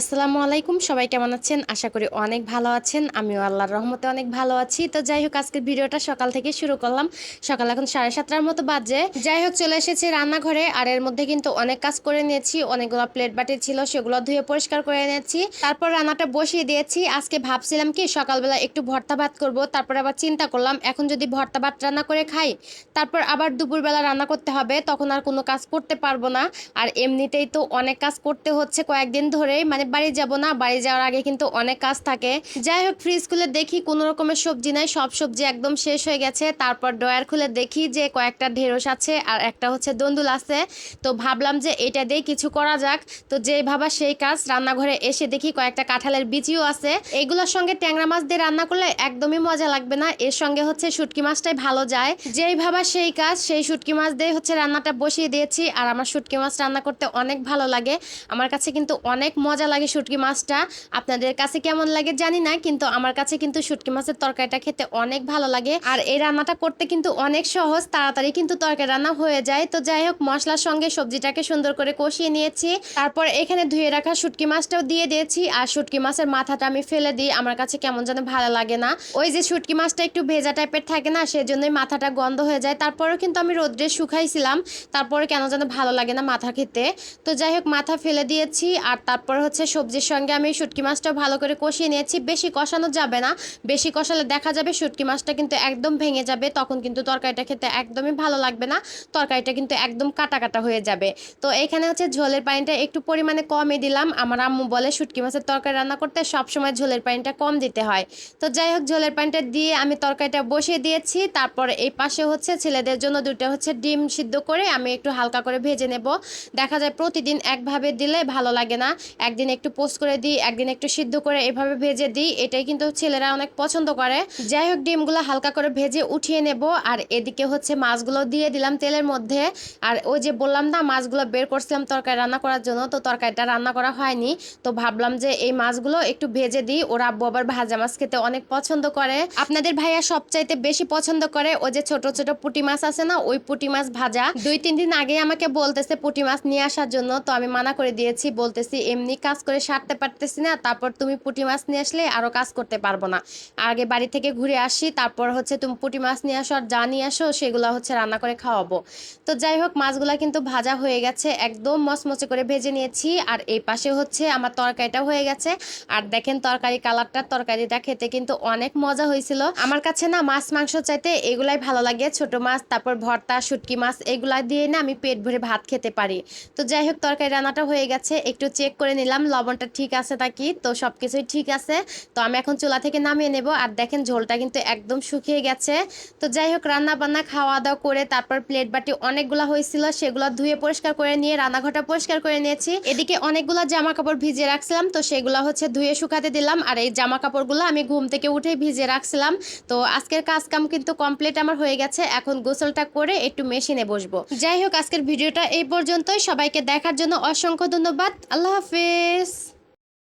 আসসালামু আলাইকুম। সবাই কেমন আছেন? আশা করি অনেক ভালো আছেন। আমিও আল্লাহর রহমতে অনেক ভালো আছি। তো যাই হোক, আজকের ভিডিওটা সকাল থেকে শুরু করলাম। সকাল এখন সাড়ে সাতটার মতো বাজে। যাই হোক, চলে এসেছি রান্নাঘরে। আর এর মধ্যে কিন্তু অনেক কাজ করে নিয়েছি। অনেকগুলো প্লেট বাটি ছিল, সেগুলো ধুয়ে পরিষ্কার করে নিয়েছি তারপর রান্নাটা বসিয়ে দিয়েছি। আজকে ভাবছিলাম কি, সকালবেলা একটু ভর্তা ভাত করব। তারপর আবার চিন্তা করলাম, এখন যদি ভর্তা ভাত রান্না করে খাই, তারপর আবার দুপুরবেলা রান্না করতে হবে, তখন আর কোনো কাজ করতে পারব না। আর এমনিতেই তো অনেক কাজ করতে হচ্ছে কয়েকদিন ধরেই। মানে বাড়ি যাব না, বাড়ি যাওয়ার আগে কিন্তু অনেক কাজ থাকে। যাই হোক ফ্রিজ খুলে দেখি কোনো রকমের সবজি নাই, সব সবজি একদম শেষ হয়ে গেছে। তারপর ডয়ার খুলে দেখি যে কয়েকটা ঢেঁড়স আছে আর একটা হচ্ছে দন্দুল আছে। তো ভাবলাম যে এটা দিয়ে কিছু করা যাক। তো যেই ভাবা সেই কাজ, রান্নাঘরে এসে দেখি কয়েকটা কাঁঠালের বিচিও আছে। এগুলোর সঙ্গে ট্যাংরা মাছ দিয়ে রান্না করলে একদমই মজা লাগবে না, এর সঙ্গে হচ্ছে শুটকি মাছটাই ভালো যায়। যেই ভাবা সেই কাজ, সেই শুটকি মাছ দিয়ে হচ্ছে রান্নাটা বসিয়ে দিয়েছি। আর আমার শুটকি মাছ রান্না করতে অনেক ভালো লাগে। আমার কাছে কিন্তু অনেক মজা লাগে। শুটকি মাছটা। আপনাদের কাছে কেমন লাগে জানি না, কিন্তু আমার কাছে কিন্তু শুটকি মাছের তরকারিটা খেতে অনেক ভালো লাগে। আর এই রান্নাটা করতে কিন্তু অনেক সহজ, তাড়াতাড়ি কিন্তু তরকারি রান্না হয়ে যায়। তো যাই হোক, মশলার সঙ্গে সবজিটাকে সুন্দর করে কষিয়ে নিয়েছি। তারপর এখানে ধুয়ে রাখা শুটকি মাছটাও দিয়ে দিয়েছি। আর শুটকি মাছের মাথাটা আমি ফেলে দিই, আমার কাছে কেমন যেন ভালো লাগে না। ওই যে শুটকি মাছটা একটু ভেজা টাইপের থাকে না, সেজন্যই মাথাটা গন্ধ হয়ে যায়। তারপরেও কিন্তু আমি রোদ্রে শুকাইছিলাম তারপরে কেন যেন ভালো লাগে না মাথা খেতে। তো যাই হোক, মাথা ফেলে দিয়েছি। আর তারপর হচ্ছে সবজির সঙ্গে আমি শুটকি মাছটা ভালো করে কষিয়ে নিয়েছি। বেশি কষানো যাবে না। বেশি কষালে দেখা যাবে শুটকি মাছটা কিন্তু একদম ভেঙে যাবে, তখন কিন্তু তরকারিটা খেতে একদমই ভালো লাগবে না। তরকারিটা কিন্তু একদম কাটা কাটা হয়ে যাবে। তো এখানে হচ্ছে ঝোলের পানিটা একটু পরিমাণে কমই দিলাম। আমার আম্মু বলে, শুটকি মাছের তরকারি রান্না করতে সবসময় ঝোলের পানিটা কম দিতে হয়। তো যাই হোক, ঝোলের পানিটা দিয়ে আমি তরকারিটা বসিয়ে দিয়েছি। তারপর এই পাশে হচ্ছে ছেলেদের জন্য দুটো হচ্ছে ডিম সিদ্ধ করে আমি একটু হালকা করে ভেজে নেব। দেখা যায় প্রতিদিন একভাবে দিলে ভালো লাগে না। একদিন একটু পোস্ট করে দিই, একদিন একটু সিদ্ধ করে এভাবে ভেজে দিই। এটাই কিন্তু ছেলেরা অনেক পছন্দ করে। যাই হোক, ডিমগুলো হালকা করে ভেজে উঠিয়ে নেব। আর এদিকে হচ্ছে মাছগুলো দিয়ে দিলাম তেলের মধ্যে। আর ওই যে বললাম না, মাছগুলো বের করছিলাম তরকারি রান্না করার জন্য, তো তরকারিটা রান্না করা হয়নি। তো ভাবলাম যে এই মাছগুলো একটু ভেজে দিই। ওরা আব্বু আবার ভাজা মাছ খেতে অনেক পছন্দ করে। আপনাদের ভাইয়া সবচাইতে বেশি পছন্দ করে ওই যে ছোট ছোট পুঁটি মাছ আছে না, ওই পুঁটি মাছ ভাজা। দুই, তিন দিন আগে আমাকে বলতেছে পুঁটি মাছ নিয়ে আসার জন্য, তো আমি মানা করে দিয়েছি। বলতেছি, এমনি কাজ করে সারতে পারতেছি না, তারপর তুমি পুঁটি মাছ নিয়ে আসলে আরও কাজ করতে পারব না। আগে বাড়ি থেকে ঘুরে আসি, তারপর হচ্ছে তুমি পুঁটি মাছ নিয়ে আসো আর যা নিয়ে আসো সেগুলো হচ্ছে রান্না করে খাওয়াবো। তো যাই হোক, মাছগুলো কিন্তু ভাজা হয়ে গেছে, একদম মচমচে করে ভেজে নিয়েছি আর এই পাশে হচ্ছে আমার তরকারিটা হয়ে গেছে। আর দেখেন তরকারি কালারটা, তরকারিটা খেতে কিন্তু অনেক মজা হয়েছিল। আমার কাছে না মাছ মাংস চাইতে এগুলাই ভালো লাগে, ছোট মাছ, তারপর ভর্তা, শুটকি মাছ, এগুলা দিয়ে না আমি পেট ভরে ভাত খেতে পারি। তো যাই হোক, তরকারি রান্নাটা হয়ে গেছে, একটু চেক করে নিলাম লবণটা ঠিক আছে নাকি তো সব কিছুই ঠিক আছে। তো আমি এখন চুলা থেকে নামিয়ে নেব। আর দেখেন ঝোলটা কিন্তু একদম শুকিয়ে গেছে। তো যাই হোক রান্না বান্না খাওয়া দাওয়া করে তারপর প্লেট বাটি অনেকগুলো হয়েছিল, সেগুলো ধুয়ে পরিষ্কার করে নিয়ে, রান্নাঘরটা পরিষ্কার করে নিয়েছি। এদিকে অনেকগুলো জামা কাপড় ভিজিয়ে রাখছিলাম। তো সেগুলো হচ্ছে ধুয়ে শুকাতে দিলাম। আর এই জামা কাপড়গুলো আমি ঘুম থেকে উঠে ভিজিয়ে রাখছিলাম। তো আজকের কাজ কাম কিন্তু কমপ্লিট আমার হয়ে গেছে। এখন গোসলটা করে একটু মেশিনে বসবো। যাই হোক, আজকের ভিডিওটা এই পর্যন্তই। সবাইকে দেখার জন্য অসংখ্য ধন্যবাদ। আল্লাহ হাফিজ। vocês!